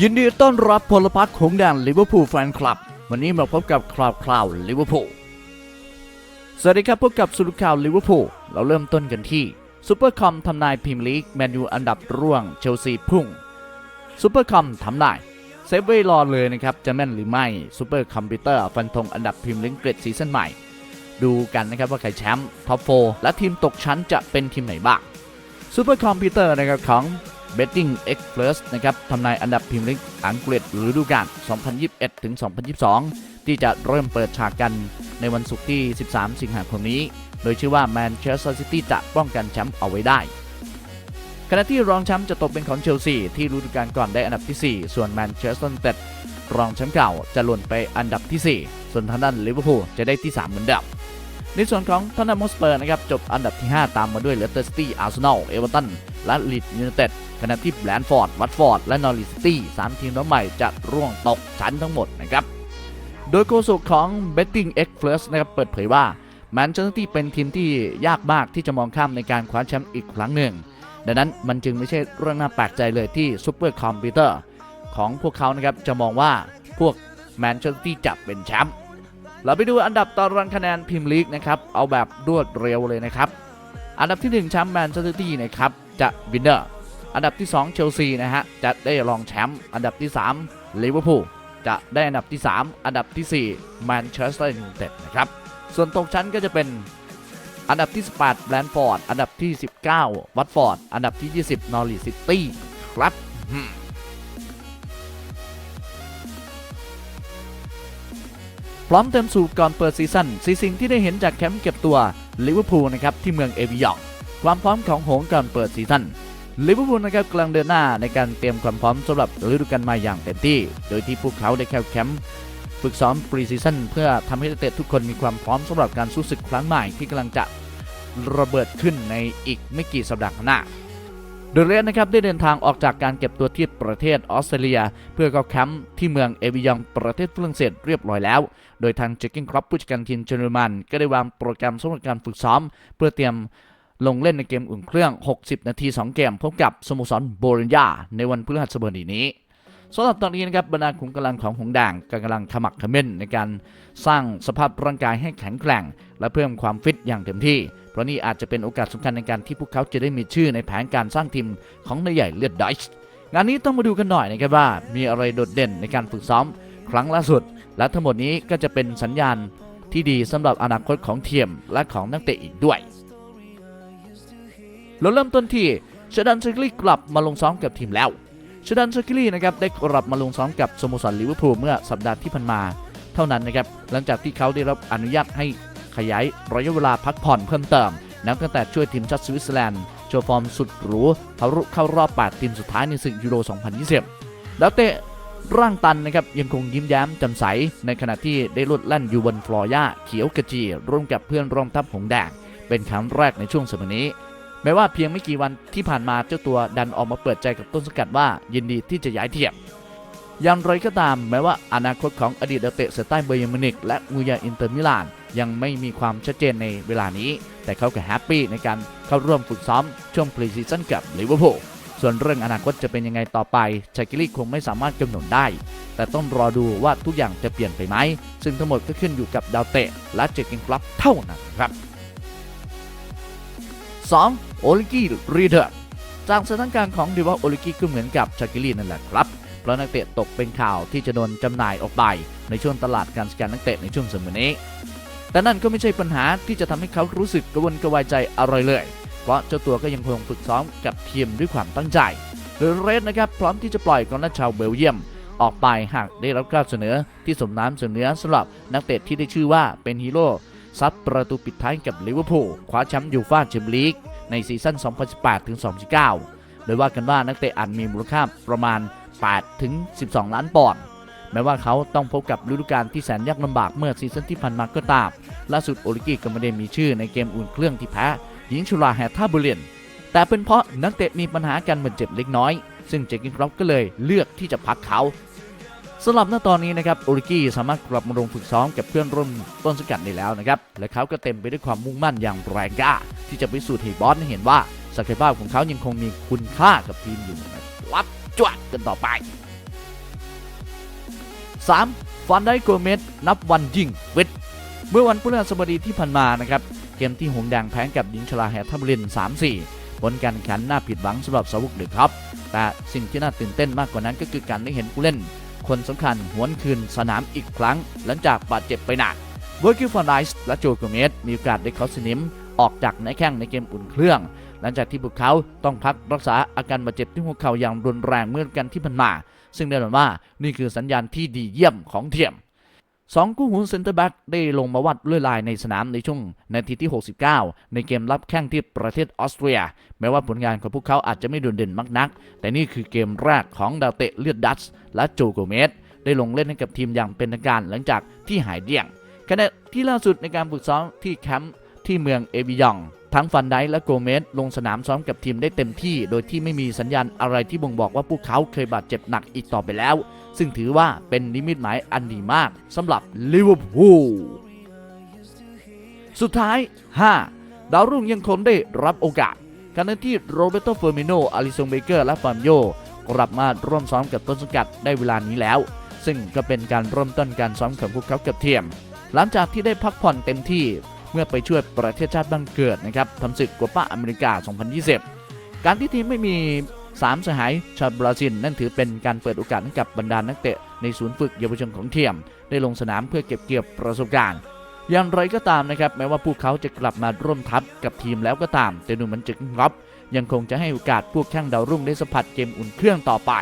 ยินดีต้อนรับพลพรรคของแดนลิเวอร์พูลแฟนคลับ วันนี้มาพบกับคราวคราวลิเวอร์พูลสวัสดีครับพบกับสุดข่าวลิเวอร์พูลเราเริ่มต้นกันที่ซูเปอร์คอมทำนายพรีเมียร์ลีกแมนยูอันดับร่วงเชลซีพุ่งซูเปอร์คอมทำนายเซฟไว้รอเลยนะครับ จะแม่นหรือไม่ซูเปอร์คอมพิวเตอร์ฟันธงอันดับพรีเมียร์ลีกเกรดซีซั่นใหม่ ดูกันนะครับว่าใครแชมป์ท็อปโฟและทีมตกชั้นจะเป็นทีมไหนบ้างซูเปอร์คอมพิวเตอร์นะครับของ Betting Express นะครับทำนายอันดับพรีเมียร์ลีกอังกฤษฤดูกาล 2021 ถึง 2022 ที่จะเริ่มเปิดฉากกันในวันศุกร์ที่ 13 สิงหาคมนี้ โดยชื่อว่าแมนเชสเตอร์ซิตี้จะป้องกันแชมป์เอาไว้ได้ ขณะที่รองแชมป์จะตกเป็นของเชลซีที่ฤดูกาลก่อนได้อันดับที่ 4 ส่วนแมนเชสเตอร์ยูไนเต็ดรองแชมป์เก่าจะหล่นไปอันดับที่ 4 ส่วนทางด้านลิเวอร์พูลจะได้ที่ 3 เหมือนเดิมในส่วนของทอนนัมสเปอร์นะครับจบอันดับที่ 5 ตามมาด้วยเลสเตอร์ซิตี้อาร์เซนอลเอเวอร์ตัน และลีดยูไนเต็ดขณะที่แบรนท์ฟอร์ด วัตฟอร์ด และนอริสตี้สามทีมน้องใหม่จะร่วงตกชั้นทั้งหมดนะครับ โดยโฆษกของ Betting Express นะครับเปิดเผยว่าแมนเชสเตอร์ซิตี้เป็นทีมที่ยากมากที่จะมองข้ามในการคว้าแชมป์อีกครั้งหนึ่ง ดังนั้นมันจึงไม่ใช่เรื่องน่าแปลกใจเลยที่ซูเปอร์คอมพิวเตอร์ของพวกเขานะครับจะมองว่าพวกแมนเชสเตอร์ซิตี้จะเป็นแชมป์เราไปดูอันดับตารางคะแนนพรีเมียร์ลีกนะครับเอาแบบรวดเร็วเลยนะครับ อันดับที่1แชมป์แมนเชสเตอร์ซิตี้นะครับ จะวินเนอร์อันดับที่ 2 เชลซีนะฮะจะได้รองแชมป์อันดับที่3ลิเวอร์พูลจะได้อันดับที่ 3 อันดับที่4แมนเชสเตอร์ยูไนเต็ดนะครับส่วนตกชั้นก็จะเป็นอันดับที่ 18แบรนท์ฟอร์ด อันดับที่ 19 วัตฟอร์ด อันดับที่ 20 นอริสซิตี้ครับพร้อมเต็มสูบก่อนเปิดซีซั่นสีสิ่งที่ได้เห็นจากแคมป์เก็บตัวลิเวอร์พูลนะครับที่เมืองเอวิยอง ความพร้อมของโหงก่อนเปิดซีซั่นลิเวอร์พูลนะครับกำลังเดินหน้าในการเตรียมความพร้อมสำหรับฤดูกาลใหม่อย่างเต็มที่ โดยที่พวกเขาได้เข้าแคมป์ฝึกซ้อมปรีซีซั่นเพื่อทำให้นักเตะทุกคนมีความพร้อมสำหรับการสู้ศึกครั้งใหม่ที่กำลังจะระเบิดขึ้นในอีกไม่กี่สัปดาห์ข้างหน้าโดยเรนนะครับได้เดินทางออกจากการเก็บตัวที่ประเทศออสเตรเลีย เพื่อเข้าแคมป์ที่เมืองเอวิยองประเทศฝรั่งเศสเรียบร้อยแล้ว โดยทางเจคกิ้งครอปผู้จัดการทีมเยอรมัน ก็ได้วางโปรแกรมสำหรับการฝึกซ้อม เพื่อเตรียม ลงเล่นในเกมอุ่นเครื่อง 60 นาที 2 เกม พบกับสโมสรโบริญญาในวันพฤหัสบดีนี้สำหรับตอนนี้นะครับบรรดาขุมกำลังของหงดงก็กำลังขมักขม้นในการสร้างสภาพร่างกายให้แข็งแกร่ง และเพิ่มความฟิตอย่างเต็มที่ เพราะนี่อาจจะเป็นโอกาสสำคัญในการที่พวกเขาจะได้มีชื่อในแผนการสร้างทีมของนายใหญ่เลือดไดส์งานนี้ต้องมาดูกันหน่อยนะครับว่ามีอะไรโดดเด่นในการฝึกซ้อมครั้งล่าสุด และทั้งหมดนี้ก็จะเป็นสัญญาณที่ดีสำหรับอนาคตของเทียมและของนักเตะอีกด้วย เราเริ่มต้นที่ชดันซิกลี่กลับมาลงซ้อมกับทีมแล้วชดันซิกลี่นะครับได้กลับมาลงซ้อมกับสโมสรลิเวอร์พูลเมื่อสัปดาห์ที่ผ่านมา เท่านั้นนะครับหลังจากที่เขาได้รับอนุญาตให้ขยายระยะเวลาพักผ่อนเพิ่มเติมนับตั้งแต่ช่วยทีมชาติสวิตเซอร์แลนด์โชว์ฟอร์มสุดหรูเขาเข้ารอบ 8 ทีมสุดท้ายในศึกยูโร 2020 แล้วเตะร่างตันนะครับยังคงยิ้มแย้มแจ่มใส ในขณะที่ได้ลดแล่นอยู่บนฟลอร์ย่าเขียวกระจีร่วมกับเพื่อนร่วมทัพหงแดงเป็นครั้งแรกในช่วงสมัยนี้ แม้ว่าเพียงไม่กี่วันที่ผ่านมาเจ้าตัวดันออกมาเปิดใจกับต้นสังกัดว่ายินดีที่จะย้ายเทียมอย่างไรก็ตามแม้ว่าอนาคตของอดีตนักเตะเซอร์ใต้เบอร์เยอร์มินิกและมูยาอินเตอร์มิลาน ยังไม่มีความชัดเจนในเวลานี้ แต่เขาก็แฮปปี้ในการเข้าร่วมฝึกซ้อมช่วงพรีซีซั่นกับลิเวอร์พูลส่วนเรื่องอนาคตจะเป็นยังไงต่อไปชากิลี่คงไม่สามารถกำหนดได้ แต่ต้องรอดูว่าทุกอย่างจะเปลี่ยนไปไหม ซึ่งทั้งหมดก็ขึ้นอยู่กับดาวเตะและเจกิงคลับเท่านั้นครับ 2. โอลิกี้รีเทิร์จากสถานการณ์ของดีว่าโอลิกี้ก็เหมือนกับชากิลี่นั่นแหละครับเพราะนักเตะตกเป็นข่าวที่จะโดนจำหน่ายออกไป ในช่วงตลาดการสแกนนักเตะในช่วงสมัยนี้ แต่นั่นก็ไม่ใช่ปัญหาที่จะทำให้เขารู้สึกกระวนกระวายใจอะไรเลย เพราะเจ้าตัวก็ยังคงฝึกซ้อมกับทีมด้วยความตั้งใจโดยเรดนะครับพร้อมที่จะปล่อยกองหน้าชาวเบลเยียม ออกไปหากได้รับการเสนอที่สมน้ำสมเนื้อสำหรับนักเตะที่ได้ชื่อว่าเป็นฮีโร่ ซัดประตูปิดท้ายกับลิเวอร์พูลคว้าแชมป์ยูฟ่าแชมเปี้ยนลีกในซีซั่น 2018-2019 โดยว่ากันว่านักเตะอาจมีมูลค่าประมาณ8ถึง12 ล้านปอนด์แม้ว่าเขาต้องพบกับฤดูกาลที่แสนยากลำบากเมื่อซีซั่นที่ผ่านมาก็ตาม ล่าสุดโอลิกี้ก็ไม่ได้มีชื่อในเกมอุ่นเครื่องที่แพ้หญิงชุลาแฮท่าบุเรียน แต่เป็นเพราะนักเตะมีปัญหาการบาดเจ็บเล็กน้อย ซึ่งเจคกินครอปก็เลยเลือกที่จะพักเขา สำหรับณตอนนี้นะครับโอริกี้สามารถกลับมาลงฝึกซ้อมกับเพื่อนร่วมต้นสกัดได้แล้วนะครับ และเขาก็เต็มไปด้วยความมุ่งมั่นอย่างแรงกล้า ที่จะพิสูจน์ให้บอสได้เห็นว่าศักยภาพของเขายังคงมีคุณค่ากับทีมอยู่นะครับจวดกันต่อไป 3. ฟันไดโกเมสนับวันยิ่งเวทเมื่อวันพฤหัสบดีที่ผ่านมานะครับ เกมที่หงแดงแพ้กับหญิงชลาแฮทับลิน 3-4 ผลการแข่งนน่าผิดหวังสำหรับสาวกเดือครับ แต่สิ่งที่น่าตื่นเต้นมากกว่านั้นก็คือการได้เห็นผู้เล่น คนสำคัญหวนคืนสนามอีกครั้ง หลังจากบาดเจ็บไปหนักเวอร์กิวฟอนไนส์และโจโกเมสมีโอกาสได้เขาสนิมออกจากในแข้งในเกมอุ่นเครื่อง หลังจากที่พวกเขาต้องพักรักษาอาการบาดเจ็บที่หัวเข่าอย่างรุนแรงเมื่อกันที่ผ่านมา ซึ่งแน่นอนว่านี่คือสัญญาณที่ดีเยี่ยมของเทียม สองกู้หูเซนเตอร์แบ็กได้ลงมาวัดลวดลายในสนามในช่วงนาทีที่ 69 ในเกมรับแข้งที่ประเทศออสเตรีย แม้ว่าผลงานของพวกเขาอาจจะไม่โดดเด่นมากนัก แต่นี่คือเกมแรกของดาวเตะเลือดดัตช์และโจโกเมสได้ลงเล่นให้กับทีมอย่างเป็นทางการหลังจากที่หายเดี่ยงขณะที่ล่าสุดในการฝึกซ้อมที่แคมป์ที่เมืองเอบิยอง ทั้งฟันไดและโกเมสลงสนามซ้อมกับทีมได้เต็มที่ โดยที่ไม่มีสัญญาณอะไรที่บ่งบอกว่าพวกเขาเคยบาดเจ็บหนักอีกต่อไปแล้ว ซึ่งถือว่าเป็นนิมิตหมายอันดีมากสำหรับลิเวอร์พูลสุดท้าย 5 ดาวรุ่งยังคงได้รับโอกาสขณะที่โรเบโตเฟอร์มิโนอาริซงเบเกอร์และฟามโยกลับมาร่วมซ้อมกับต้นสังกัดได้เวลานี้แล้ว ซึ่งก็เป็นการเริ่มต้นการซ้อมของพวกเขากับเทียม หลังจากที่ได้พักผ่อนเต็มที่ มื่อไปช่วยประเทศชาติบ้านเกิดนะครับทำศึกกัวป้าอเมริกา 2020 การที่ทีมไม่มี 3สหายชาวบราซิลนั่นถือเป็นการเปิดโอกาสให้กับบรรดานักเตะในศูนย์ฝึกเยาวชนของเทียม ได้ลงสนามเพื่อเก็บเกี่ยวประสบการณ์อย่างไรก็ตามนะครับแม้ว่าพวกเขาจะกลับมาร่วมทัพกับทีมแล้วก็ตาม แต่ดูเหมือนจึกครับยังคงจะให้โอกาสพวกแข้งดาวรุ่งได้สัมผัสเกมอุ่นเครื่องต่อไป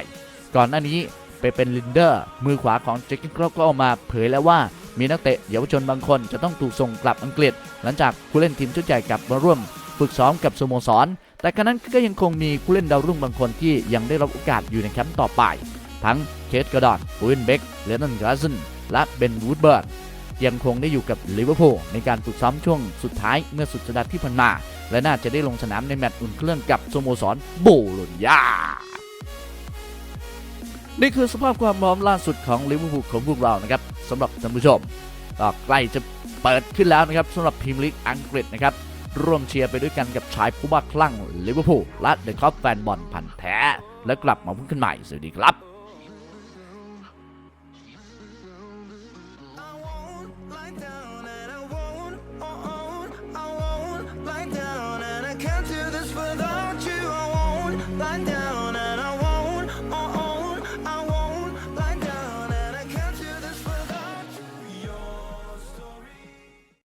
ก่อนหน้านี้ไปเป็นลินเดอร์ มือขวาของเจคกินครอปก็ออกมาเผยแล้วว่า มีนักเตะเยาวชนบางคนจะต้องถูกส่งกลับอังกฤษ หลังจากผู้เล่นทีมชุดใหญ่กลับมาร่วม ฝึกซ้อมกับสโมสร แต่ขณะนั้นก็ยังคงมีผู้เล่นดาวรุ่งบางคนที่ยังได้รับโอกาสอยู่ในแคมป์ต่อไป ทั้งเคทกระดอนปูวินเบกเลนนอนกราสันและเบนวูดเบิร์ดยังคงได้อยู่กับลิเวอร์พูลในการฝึกซ้อมช่วงสุดท้ายเมื่อสุดสัปดาห์ที่ผ่านมา และน่าจะได้ลงสนามในแมตช์อุ่นเครื่องกับสโมสรโบโลญญา นี่คือสภาพความพร้อมล่าสุดของลิเวอร์พูลของพวกเรานะครับสำหรับท่านผู้ชมก็ใกล้จะเปิดขึ้นแล้วนะครับสำหรับพรีเมียร์ลีกอังกฤษนะครับร่วมเชียร์ไปด้วยกันกับชายผู้บ้าคลั่งลิเวอร์พูลและเดอะคอปแฟนบอลพันแท้ และกลับมาพุ่งขึ้นใหม่สวัสดีครับ